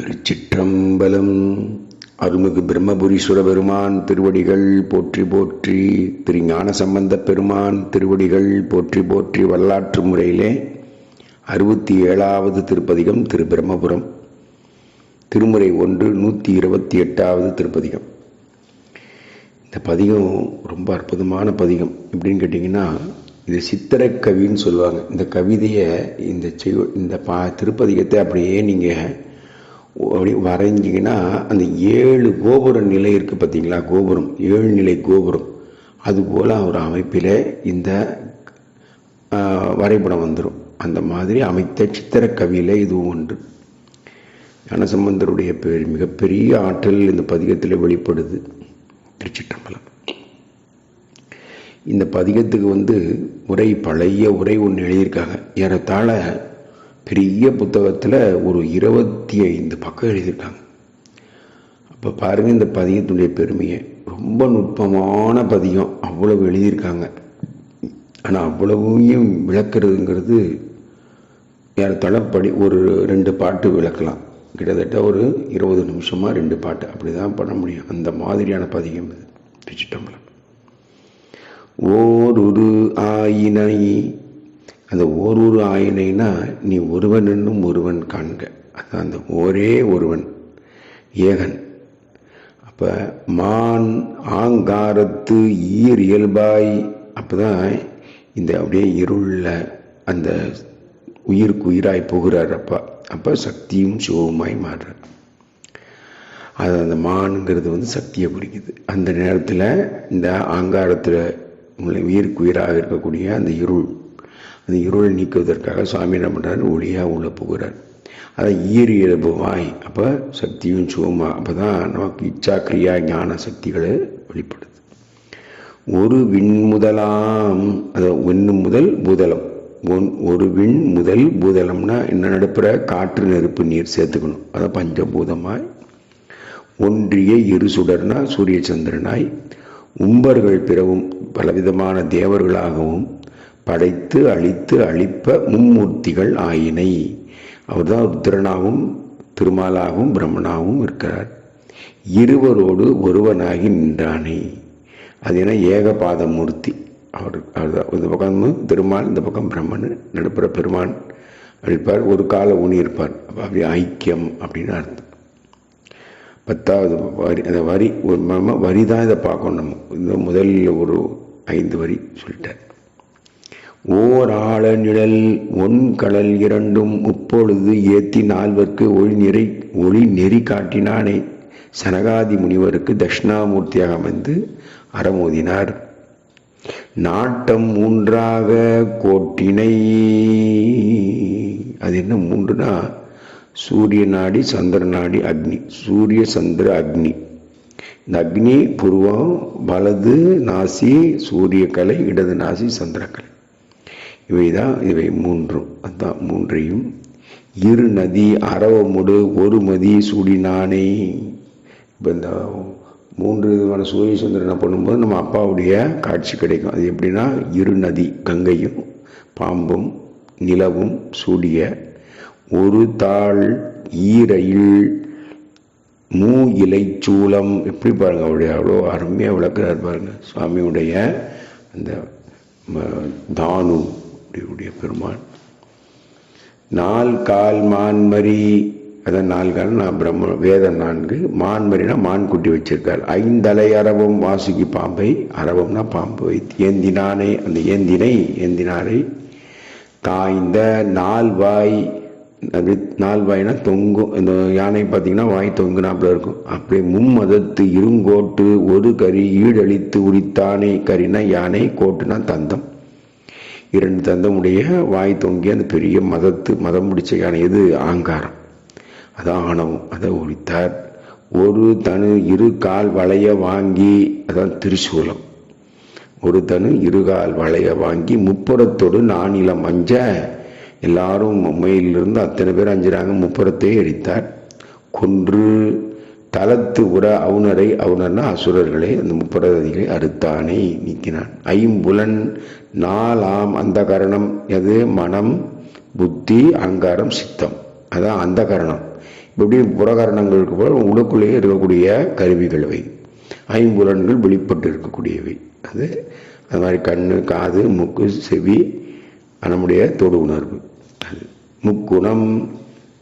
திருச்சிற்றம்பலம். அருள்மிகு பிரம்மபுரீஸ்வர பெருமான் திருவடிகள் போற்றி போற்றி திரு ஞான சம்பந்த பெருமான் திருவடிகள் போற்றி போற்றி வரலாற்று முறையிலே அறுபத்தி ஏழாவது திருப்பதிகம் திரு பிரம்மபுரம் திருமுறை ஒன்று நூற்றி இருபத்தி எட்டாவது திருப்பதிகம். இந்த பதிகம் ரொம்ப அற்புதமான பதிகம். எப்படின்னு கேட்டிங்கன்னா இது சித்திரக்கவின்னு சொல்லுவாங்க. இந்த கவிதையை இந்த செய் இந்த பா திருப்பதிகத்தை அப்படியே நீங்கள் அப்படி வரைஞ்சிங்கன்னா அந்த ஏழு கோபுர நிலை இருக்குது பார்த்தீங்களா? கோபுரம். ஏழு நிலை கோபுரம். அதுபோல் ஒரு அமைப்பில் இந்த வரைபடம் வந்துடும் அந்த மாதிரி அமைத்த சித்திர கவியில் இதுவும் ஒன்று. ஞானசம்பந்தருடைய பெரு மிகப்பெரிய ஆற்றல் இந்த பதிகத்தில் வெளிப்படுது. திருச்சிற்றம்பலம். இந்த பதிகத்துக்கு வந்து உரை பழைய உரை ஒன்று எழுதியிருக்காங்க. ஏறத்தாழ பெரிய புத்தகத்தில் ஒரு இருபத்தி ஐந்து பக்கம் எழுதியிருக்காங்க. அப்போ பாருங்கள் இந்த பதியத்துடைய பெருமையை. ரொம்ப நுட்பமான பதியம் அவ்வளவு எழுதியிருக்காங்க. ஆனால் அவ்வளவையும் விளக்குறதுங்கிறது ஏறத்தாழ படி ஒரு ரெண்டு பாட்டு விளக்கலாம். கிட்டத்தட்ட ஒரு இருபது நிமிஷமாக ரெண்டு பாட்டு. அப்படி தான் பண்ண முடியும். அந்த மாதிரியான பதியம் இது. திருச்சிட்டம்பலம் ஓருரு ஆயினை அந்த ஒரு ஆயினைனா நீ ஒருவன் என்னும் ஒருவன் காண்க. அது அந்த ஒரே ஒருவன் ஏகன். அப்போ மான் ஆங்காரத்து ஈர் இயல்பாய் அப்போ தான் இந்த அப்படியே இருளில் அந்த உயிருக்கு உயிராய் போகிறார் அப்பா. அப்போ சக்தியும் சிவமாய் மாறுறார். அது அந்த மானுங்கிறது வந்து சக்தியை குறிக்குது. அந்த நேரத்தில் இந்த ஆங்காரத்தில் உங்களை உயிருக்கு உயிராக இருக்கக்கூடிய அந்த இருள் அந்த இருள் நீக்குவதற்காக சுவாமி என்ன பண்ணுறாரு ஒளியாக உள்ளே போகிறார். அதை ஈறு இழப்பு வாய். அப்போ சக்தியும் சுகமா அப்போ தான் நமக்கு இச்சா கிரியா ஞான சக்திகளை வெளிப்படுது. ஒரு விண் முதலாம் அது ஒன்று முதல் பூதலம் ஒன் ஒரு விண் முதல் பூதலம்னா என்ன நடுப்புற? காற்று நெருப்பு நீர் சேர்த்துக்கணும். அதை பஞ்சபூதமாய். ஒன்றிய இரு சுடர்னா சூரிய சந்திரனாய் உம்பர்கள் பிறவும் பலவிதமான தேவர்களாகவும் படைத்து அழித்து அழிப்ப மும்மூர்த்திகள் ஆயினை. அவர்தான் ருத்ரனாகவும் திருமாலாகவும் பிரம்மனாகவும் இருக்கிறார். இருவரோடு ஒருவனாகி நின்றானே. அது என்ன ஏகபாத மூர்த்தி அவர் அவர் இந்த பக்கம் திருமால் இந்த பக்கம் பிரம்மன் நடுப்புற பெருமான் அழிப்பார். ஒரு கால ஊனி இருப்பார். அப்படி ஐக்கியம் அப்படின்னு அர்த்தம். பத்தாவது வரி அந்த வரி ஒரு வரி தான் இதை பார்க்கணும் நம்ம. இந்த முதலில் ஒரு ஐந்து வரி சொல்லிட்டார். ஓர் நிழல் ஒன் கடல் இரண்டும் உப்பொழுது ஏத்தி நால்வர்க்கு ஒளி நிறை ஒளி நெறி காட்டினானே. சனகாதி முனிவருக்கு தட்சிணாமூர்த்தியாக அமைந்து அறமோதினார். நாட்டம் மூன்றாக கோட்டினை அது என்ன மூன்றுனா? சூரிய நாடி சந்திர நாடி அக்னி. சூரிய சந்திர அக்னி. இந்த அக்னி புருவம் வலது நாசி சூரியக்கலை இடது நாசி சந்திரக்கலை இவை தான் இவை மூன்றும் அதான் மூன்றையும். இரு நதி அரவமுடு ஒரு மதி சூடினானே இப்போ இந்த மூன்று விதமான சூரிய சந்திரனை பண்ணும்போது நம்ம அப்பாவுடைய காட்சி கிடைக்கும். அது எப்படின்னா இரு நதி கங்கையும் பாம்பும் நிலவும் சூடிய ஒரு தாள் ஈரையில் மூ இலை சூளம். எப்படி பாருங்கள் அவருடைய அவ்வளோ அருமையாக விளக்குறாரு பாருங்கள் சுவாமியுடைய அந்த தானு. உடைய பெருமான் நால் கால் மான்மரி அதான் நாலு கால் நான் பிரம்ம வேதம் நான்கு மான்மரினா மான் குட்டி வச்சிருக்கார். ஐந்தலை அரவம் வாசுகி பாம்பை அரவம்னா பாம்பு. வைத்து ஏந்தினானே அந்த ஏந்தினை ஏந்தினாரை காய்ந்த நால்வாய் அது நால்வாய்னா தொங்கும் இந்த யானை பார்த்தீங்கன்னா வாய் தொங்குனாப்புல இருக்கும். அப்படியே மும்மதத்து இருங்கோட்டு ஒரு கரி ஈடழித்து உரித்தானே கரினா யானை கோட்டுனா தந்தம். இரண்டு தந்தமுடைய வாய் தொங்கிய அந்த பெரிய மதத்து மதம் முடிச்ச யானை எது? ஆங்காரம். அதான் ஆணவம் அதை ஒழித்தார். ஒரு தனு இரு கால் வளைய வாங்கி அதான் திரிசூலம். ஒரு தனு இருகால் வளைய வாங்கி முப்புறத்தோடு நானிலம் அஞ்ச எல்லாரும் மயிலிருந்து அத்தனை பேர் அஞ்சுறாங்க முப்புறத்தை எரித்தார். கொன்று தளத்து உர அவுணரை அவுணர்னா அசுரர்களை அந்த முப்புரதிகளை அறுத்தானே நீக்கினான். ஐம்புலன் நாலாம் அந்த கரணம் எது? மனம் புத்தி அங்காரம் சித்தம். அதான் அந்த கரணம் இப்படி புறகரணங்களுக்கு போல் உள்ளுக்குள்ளேயே இருக்கக்கூடிய கருவிகள்வை ஐம்புலன்கள் வெளிப்பட்டு இருக்கக்கூடியவை அது அது மாதிரி கண்ணு காது மூக்கு செவி நம்முடைய தொடு உணர்வு. அது முக்குணம்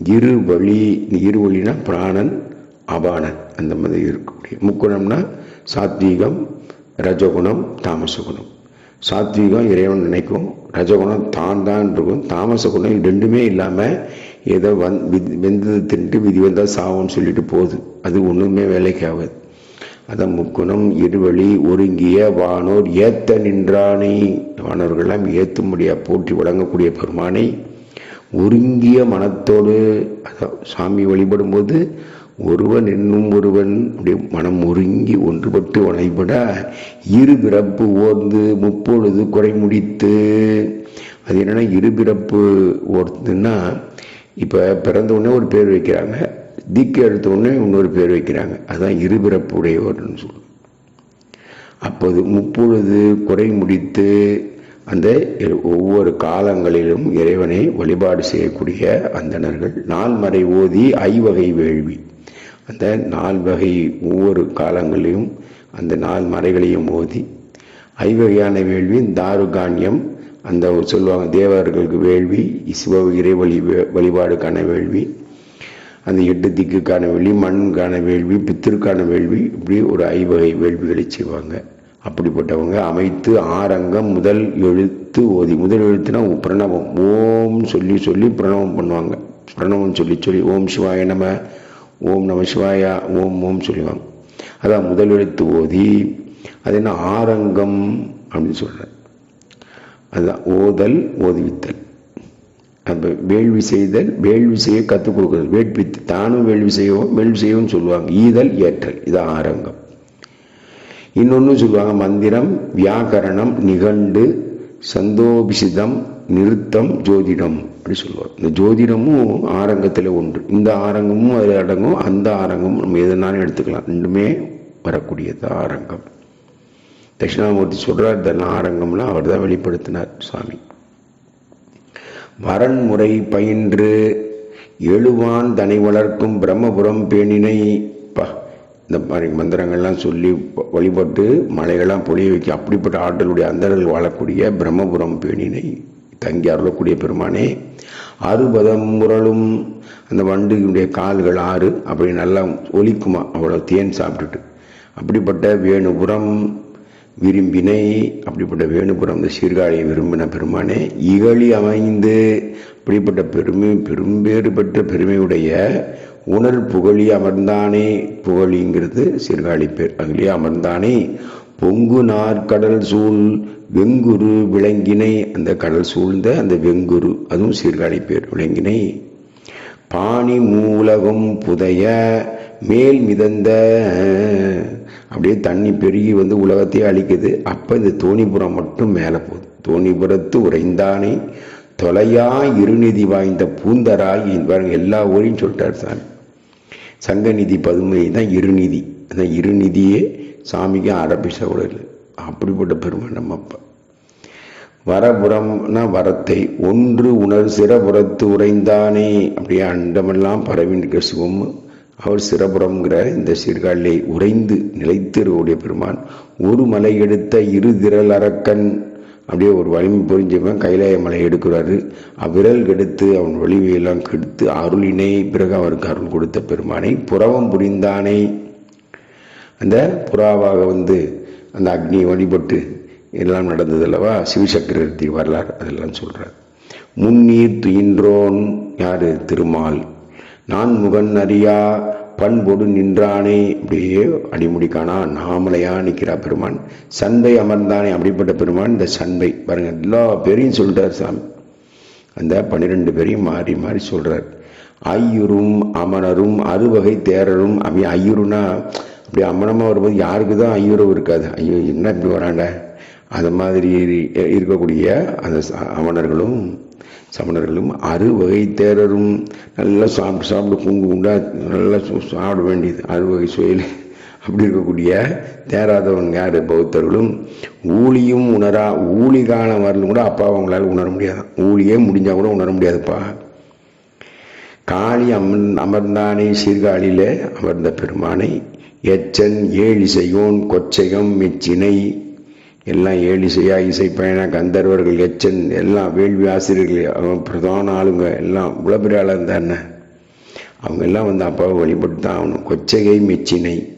இரு வழி இரு வழினா பிராணன் அபானன் அந்த மாதிரி இருக்கக்கூடிய. முக்குணம்னா சாத்வீகம் ரஜகுணம் தாமச குணம் சாத்வீகம் இறைவன் நினைக்கும் ரஜகுணம் தான் தான் இருக்கும். தாமச குணம் ரெண்டுமே இல்லாமல் ஏதோ வந் வி வெந்தது தின்ட்டு விதி வந்தால் சாவுன்னு சொல்லிட்டு போகுது. அது ஒன்றுமே வேலைக்கு ஆகாது. அதான் முக்குணம் இருவழி ஒருங்கிய வானோர் ஏத்த நின்றானை. வானோர்களெல்லாம் ஏற்றும்படியா போற்றி வழங்கக்கூடிய பெருமானை ஒருங்கிய மனத்தோடு அதான் சாமி வழிபடும்போது ஒருவன் என்னும் ஒருவன் மனம் ஒருங்கி ஒன்றுபட்டு வனைபட இரு பிறப்பு ஓர்ந்து முப்பொழுது குறை முடித்து. அது என்னென்னா இரு பிறப்பு ஓர்த்துன்னா இப்போ பிறந்த உடனே ஒரு பேர் வைக்கிறாங்க தீக்கு எடுத்த உடனே இன்னொரு பேர் வைக்கிறாங்க. அதுதான் இருபிறப்பு உடையவர்னு சொல்லுவோம் அப்போது முப்பொழுது குறை முடித்து அந்த ஒவ்வொரு காலங்களிலும் இறைவனை வழிபாடு செய்யக்கூடிய அந்தணர்கள். நால்மறை ஓதி ஐவகை வேள்வி. அந்த நால்வகை ஒவ்வொரு காலங்களையும் அந்த நாள் மறைகளையும் ஓதி ஐவகையான வேள்வி தாருகாண்யம் அந்த சொல்லுவாங்க தேவர்களுக்கு வேள்வி சிவ இறைவழி வே- வழிபாடுக்கான வேள்வி அந்த எட்டு திக்குக்கான வேள்வி மண்ணுக்கான வேள்வி பித்திருக்கான வேள்வி இப்படி ஒரு ஐவகை வேள்விகளை செய்வாங்க. அப்படிப்பட்டவங்க அமைத்து ஆரங்கம் முதல் எழுத்து ஓதி முதல் எழுத்துனா பிரணவம் ஓம் சொல்லி சொல்லி பிரணவம் பண்ணுவாங்க. பிரணவம் சொல்லி சொல்லி ஓம் சிவாய நம்ம ஓம் நம சிவாயா ஓம் ஓம் சொல்லுவாங்க. அதான் முதல் எழுத்து ஓதி அது என்ன ஆரங்கம் அப்படின்னு சொல்கிறேன் அதுதான் ஓதல் ஓதுவித்தல். அது வேள்வி செய்தல் வேள்வி செய்ய கற்றுக் கொடுக்குறது. வேட்பித்து தானும் வேள்வி செய்யவும் வேள்வி செய்யவும் சொல்லுவாங்க. ஈதல் ஏற்றல் இது ஆரங்கம். இன்னொன்று சொல்லுவாங்க மந்திரம் வியாக்கரணம் நிகண்டு சந்தோபிசிதம் நிறுத்தம் ஜோதிடம். அப்படி சொல்லுவார். இந்த ஜோதிடமும் ஆரங்கத்தில் ஒன்று. இந்த ஆரங்கமும் அதில் அடங்கும். அந்த ஆரங்கமும் நம்ம எதுனாலும் எடுத்துக்கலாம். ரெண்டுமே வரக்கூடியது ஆரங்கம். தட்சிணாமூர்த்தி சொல்றார் தன் ஆரங்கம்லாம் அவர் தான் வெளிப்படுத்தினார் சுவாமி. வரன்முறை பயின்று எழுவான் தனை வளர்க்கும் பிரம்மபுரம் பேணினை. பா இந்த மாதிரி மந்திரங்கள்லாம் சொல்லி வழிபட்டு மலைகள்லாம் பொழிய வைக்க அப்படிப்பட்ட ஆற்றலுடைய அந்தர்கள் வாழக்கூடிய பிரம்மபுரம் பேணினை. தங்கி அருளக்கூடிய பெருமானே அறுபதம் முரளும் அந்த வண்டுடைய கால்கள் ஆறு அப்படி நல்லா ஒலிக்குமா? அவ்வளோ தேன் சாப்பிட்டுட்டு. அப்படிப்பட்ட வேணுபுரம் விரும்பினை அப்படிப்பட்ட வேணுபுரம் இந்த சீர்காழியை விரும்பின பெருமானே இகழி அமைந்து அப்படிப்பட்ட பெருமை பெரும்பேறு பெற்ற பெருமையுடைய உணர் புகழி அமர்ந்தானே புகழிங்கிறது சீர்காழி பேர். அதிலே அமர்ந்தானே பொங்கு நாற்கடல் சூழ் வெங்குரு விளங்கினை. அந்த கடல் சூழ்ந்த அந்த வெங்குரு அதுவும் சீர்காழி பேர் விளங்கினை. பாணி மூலகம் புதைய மேல் மிதந்த அப்படியே தண்ணி பெருகி வந்து உலகத்தையே அழிக்குது. அப்போ இந்த தோணிபுரம் மட்டும் மேலே போகுது. தோணிபுரத்து உறைந்தானே தொலையா இருநிதி வாய்ந்த பூந்தராய் பாருங்க எல்லா ஊரையும் சொல்லிட்டார் சாமி. சங்கநிதி பதுமை தான் இருநிதி. அந்த இருநிதியே சாமிக்கு அரபிச இல்லை அப்படிப்பட்ட பெருமை நம்ம அப்பா. வரபுறம்னா வரத்தை ஒன்று உணர் சிறபுறத்து உறைந்தானே அப்படியே அண்டமெல்லாம் பரவின்றிருக்க சிவம். அவர் சிறபுறம்ங்கிற இந்த சீர்காழியை உறைந்து நிலைத்திருக்கக்கூடிய பெருமான். ஒரு மலை எடுத்த இரு திரள் அரக்கன். அப்படியே ஒரு வலிமை புரிஞ்சவன் கைலாய மலை எடுக்கிறாரு. அவ்விரல் கெடுத்து அவன் வலிமையெல்லாம் கெடுத்து அருளினை பிறகு அவருக்கு அருள் கொடுத்த பெருமானை புறவம் புரிந்தானே. அந்த புறாவாக வந்து அந்த அக்னி வழிபட்டு எல்லாம் நடந்தது அல்லவா? சிவசக்கரவர்த்தி வரலாறு அதெல்லாம் சொல்கிறார் முன்னீர் துயின்றோன் யாரு திருமால்? நான் முகன் அறியா பண்பொடு நின்றானே? அப்படியே அடிமுடிக்கானா நாமலையா நிற்கிறா பெருமான். சந்தை அமர்ந்தானே? அப்படிப்பட்ட பெருமான் இந்த சந்தை. பாருங்க எல்லா பேரையும் சொல்கிறார் சாமி. அந்த பன்னிரெண்டு பேரையும் மாறி மாறி சொல்கிறார் ஐயுறும் அமரரும் அறுவகை தேரரும் அப்படி ஐயுறுனா இப்படி அமனமாக வரும்போது யாருக்கு தான் ஐயுறவு இருக்காது. ஐயோ என்ன இப்படி வராண்ட அது மாதிரி இரு- இருக்கக்கூடிய அந்த அமணர்களும் சமணர்களும் அறுவகை தேரரும் நல்லா சாப்பிட்டு சாப்பிட்டு குங்கு குண்டா நல்லா சு- சாப்பிட வேண்டியது. அறுவகை சுவையில். அப்படி இருக்கக்கூடிய தேராதவன் யார்? பௌத்தர்களும் ஊழியும் உணரா ஊழி காலம் வரலும் கூட அப்பா அவங்களால உணர முடியாது. ஊழியே முடிஞ்சால் கூட உணர முடியாதுப்பா. காளி அமர் அமர்ந்தானே சீர்காழியில் அமர்ந்த பெருமானை எச்சன் ஏழிசையோன் கொச்சையம் மெச்சினை. எல்லாம் ஏழிசையா இசைப்பயண கந்தர்வர்கள் எச்சன் எல்லாம் வேள்வி ஆசிரியர்கள் அவன் பிரதான ஆளுங்க எல்லாம் இவ்வளோ பெரிய அவங்க எல்லாம் வந்து அப்பாவை வழிபட்டு தான் ஆகணும். கொச்சையை மெச்சினை.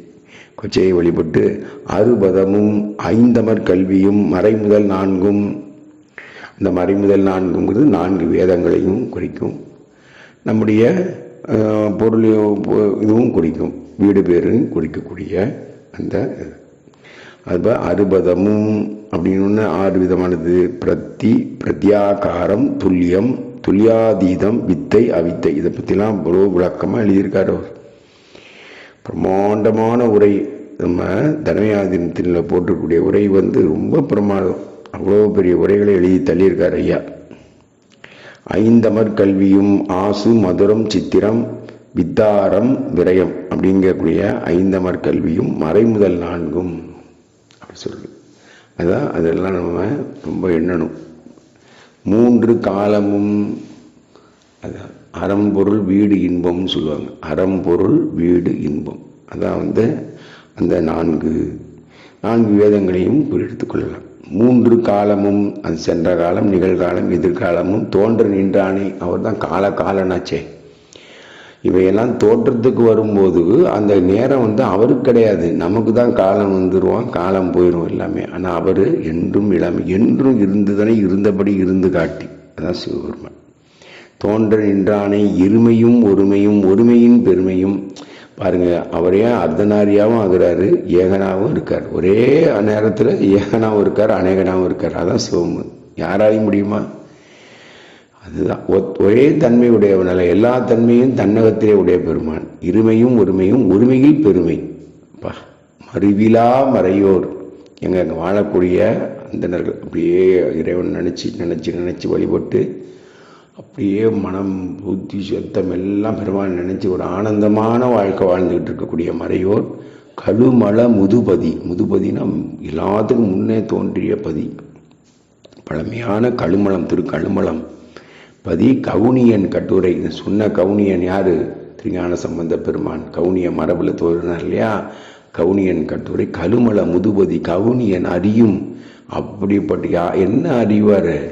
கொச்சையை வழிபட்டு அறுபதமும் ஐந்தமர் கல்வியும் மறைமுதல் நான்கும். அந்த மறைமுதல் நான்குங்கிறது நான்கு வேதங்களையும் குறிக்கும். நம்முடைய பொருளையும் இதுவும் குறிக்கும் வீடு பேரும் குறிக்கக்கூடிய அந்த இது. அது அறுபதமும் அப்படின்னு ஒன்று ஆறு விதமானது. பிரத்தி பிரத்யாகாரம் துல்லியம் துல்லியாதீதம் வித்தை அவித்தை. இதை பற்றிலாம் ஒரு விளக்கமாக எழுதியிருக்காரு. அவர் பிரமாண்டமான உரை. நம்ம தனமையாதீனத்தில் போட்டிருக்கக்கூடிய உரை வந்து ரொம்ப பிரமாதம். அவ்வளோ பெரிய உரைகளை எழுதி தள்ளியிருக்கார் ஐயா. ஐந்தமர் கல்வியும் ஆசு மதுரம் சித்திரம் வித்தாரம் விரயம் அப்படிங்கக்கூடிய ஐந்தமர் கல்வியும் மறைமுதல் நான்கும் அப்படி சொல்லு அதான் அதெல்லாம் நம்ம ரொம்ப எண்ணணும். மூன்று காலமும் அதான் அறம்பொருள் வீடு இன்பம்னு சொல்லுவாங்க. அறம்பொருள் வீடு இன்பம். அதான் வந்து அந்த நான்கு நான்கு வேதங்களையும் எடுத்துக் கொள்ளலாம். மூன்று காலமும் அது சென்ற காலம் நிகழ்காலம் எதிர்காலமும் தோன்ற நின்றானே. அவர் தான் கால காலனாச்சே. இவையெல்லாம் தோற்றத்துக்கு வரும்போது அந்த நேரம் வந்து அவருக்கு கிடையாது. நமக்கு தான் காலம் வந்துடுவான் காலம் போயிடும் எல்லாமே. ஆனால் அவர் என்றும் இளமை என்றும் இருந்ததனை இருந்தபடி இருந்து காட்டி. அதான் சிவபெருமான். தோன்ற நின்றானை இருமையும் ஒருமையும் ஒருமையின் பெருமையும் பாருங்கள் அவரே அர்த்தநாரியாவும் ஆகுறாரு ஏகனாவும் இருக்கார். ஒரே நேரத்தில் ஏகனாவும் இருக்கார் அநேகனாவும் இருக்கார். அதான் சிவம். யாராலையும் முடியுமா? அதுதான். ஒரே தன்மை உடையவனால எல்லா தன்மையும் தன்னகத்திலே உடைய பெருமான். இருமையும் ஒருமையும் ஒருமையில் பெருமை. அப்பா மறுவிலா மறையோர். எங்கள் அங்கே வாழக்கூடிய அந்தனர்கள் அப்படியே இறைவன் நினச்சி நினச்சி நினச்சி வழிபட்டு அப்படியே மனம் புத்தி சொத்தம் எல்லாம் பெருமான் நினச்சி ஒரு ஆனந்தமான வாழ்க்கை வாழ்ந்துக்கிட்டு இருக்கக்கூடிய மறையோர் கழுமல முதுபதி. முதுபதினா எல்லாத்துக்கும் முன்னே தோன்றிய பதி. பழமையான கழுமலம் திரு கழுமலம் பதி கவுனியன் கட்டுரை. சொன்ன கவுனியன் யாரு? திருஞான சம்பந்த பெருமான். கவுனிய மரபில் தோன்றினார் இல்லையா? கவுனியன் கட்டுரை. கழுமல முதுபதி கவுனியன் அறியும். அப்படிப்பட்ட என்ன அறிவார்?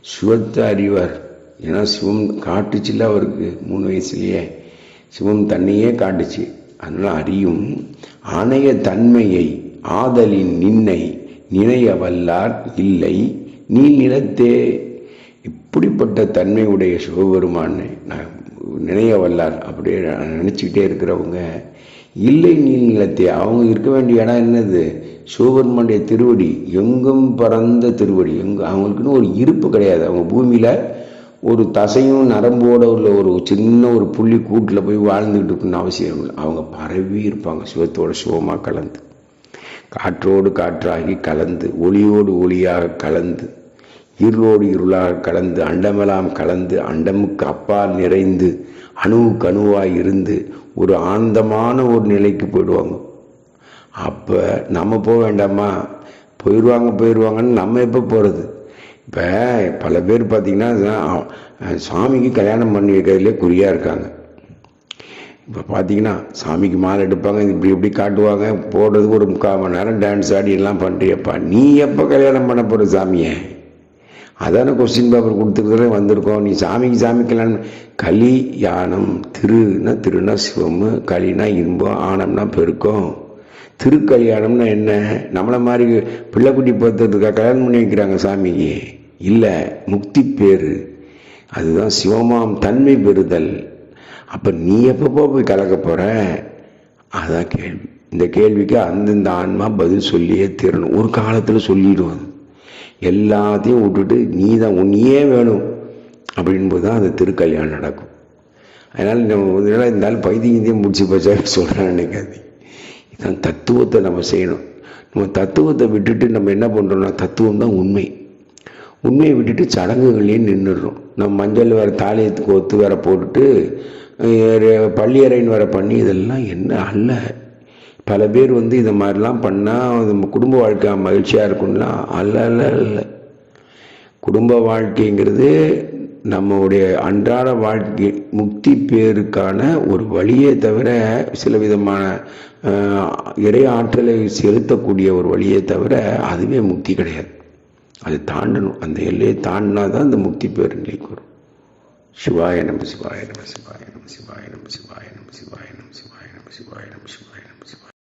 சிவத்தை அறிவார். ஏன்னா சிவம் காட்டுச்சுல்ல அவருக்கு மூணு வயசுலேயே. சிவம் தன்னையே காட்டுச்சு. அதனால் அறியும் அணைய தன்மையை ஆதலின் நின்னை நினைய வல்லார் இல்லை நீ நிலத்தே இப்படிப்பட்ட தன்மையுடைய சிவபெருமான்னு நான் நினைய வல்லார் அப்படியே நினச்சிக்கிட்டே இருக்கிறவங்க இல்லை நீல் நிலத்தே அவங்க இருக்க வேண்டிய இடம் என்னது? சிவபெருமானுடைய திருவடி எங்கும் பறந்த திருவடி. எங்கு அவங்களுக்குன்னு ஒரு இருப்பு கிடையாது. அவங்க பூமியில் ஒரு தசையும் நரம்போட உள்ள ஒரு சின்ன ஒரு புள்ளி கூட்டில் போய் வாழ்ந்துக்கிட்டு இருக்கணும்னு அவசியம் இல்லை. அவங்க பரவி இருப்பாங்க சிவத்தோட சிவமாக கலந்து. காற்றோடு காற்றாகி கலந்து ஒளியோடு ஒளியாக கலந்து இருளோடு இருளாக கலந்து அண்டமெல்லாம் கலந்து அண்டமுக்கு அப்பால் நிறைந்து அணுவுக்கு அணுவாக இருந்து ஒரு ஆனந்தமான ஒரு நிலைக்கு போயிடுவாங்க. அப்போ நம்ம போக வேண்டாமா போயிடுவாங்க போயிடுவாங்கன்னு நம்ம எப்போ போகிறது இப்போ பல பேர் பார்த்திங்கன்னா சாமிக்கு கல்யாணம் பண்ணி வைக்கிறதுலே குறியாக இருக்காங்க. இப்போ பார்த்தீங்கன்னா சாமிக்கு மாலை எடுப்பாங்க இப்படி இப்படி காட்டுவாங்க போடுறதுக்கு ஒரு முக்கால் மணி நேரம் டான்ஸ் ஆடி எல்லாம் பண்ணுறியப்பா நீ எப்போ கல்யாணம் பண்ண போகிற சாமியை? அதான கொஸ்டின் பேப்பர் கொடுத்துருக்கே வந்திருக்கோம். நீ சாமிக்கு சாமி கல்யாணம் களி யானம் திருனா திருனா சிவம் களினா இன்பம் ஆனம்னா பெருக்கம். திருக்கல்யாணம்னா என்ன? நம்மளை மாதிரி பிள்ளைக்குட்டி பார்த்துறதுக்காக கல்யாணம் பண்ணி வைக்கிறாங்க சாமிக்கு. இல்லை முக்தி பேரு. அதுதான் சிவமாம் தன்மை பெறுதல். அப்போ நீ எப்பப்போ போய் கலக்க போகிற அதான் கேள்வி. இந்த கேள்விக்கு அந்தந்த ஆன்மா பதில் சொல்லியே தீரணும். ஒரு காலத்தில் சொல்லிடும் அது எல்லாத்தையும் விட்டுட்டு நீ தான் உன்னையே வேணும். அப்படின்போது தான் அந்த திருக்கல்யாணம் நடக்கும். அதனால் நம்ம இதெல்லாம் இருந்தாலும் பைத்தியத்தையும் முடிச்சு போச்சா சொல்கிறேன் நினைக்காது இதுதான் தத்துவத்தை நம்ம செய்யணும். நம்ம தத்துவத்தை விட்டுட்டு நம்ம என்ன பண்ணுறோம்னா தத்துவம் தான் உண்மை. உண்மையை விட்டுட்டு சடங்குகளையும் நின்றுடுறோம் நம்ம மஞ்சள் வேறு தாலியத்துக்கு ஒத்து வேற போட்டுட்டு பள்ளியறைன்னு வேற பண்ணி இதெல்லாம் என்ன அல்ல. பல பேர் வந்து இதை மாதிரிலாம் பண்ணால் நம்ம குடும்ப வாழ்க்கை மகிழ்ச்சியாக இருக்கும்லாம் அல்ல அல்ல அல்ல. குடும்ப வாழ்க்கைங்கிறது நம்மளுடைய அன்றாட வாழ்க்கை முக்தி பேருக்கான ஒரு வழியே தவிர சில விதமான இறை ஆற்றலை செலுத்தக்கூடிய ஒரு வழியே தவிர அதுவே முக்தி கிடையாது. அது தாண்டணும் அந்த எல்லையை தாண்டினா தான் அந்த முக்தி பேர் நிலைக்கு வரும் சிவாய நம சிவாய நம சிவாய நம சிவாய நம சிவாய நம சிவாய நம சிவாய நம சிவாய நம சிவாய நம சிவாய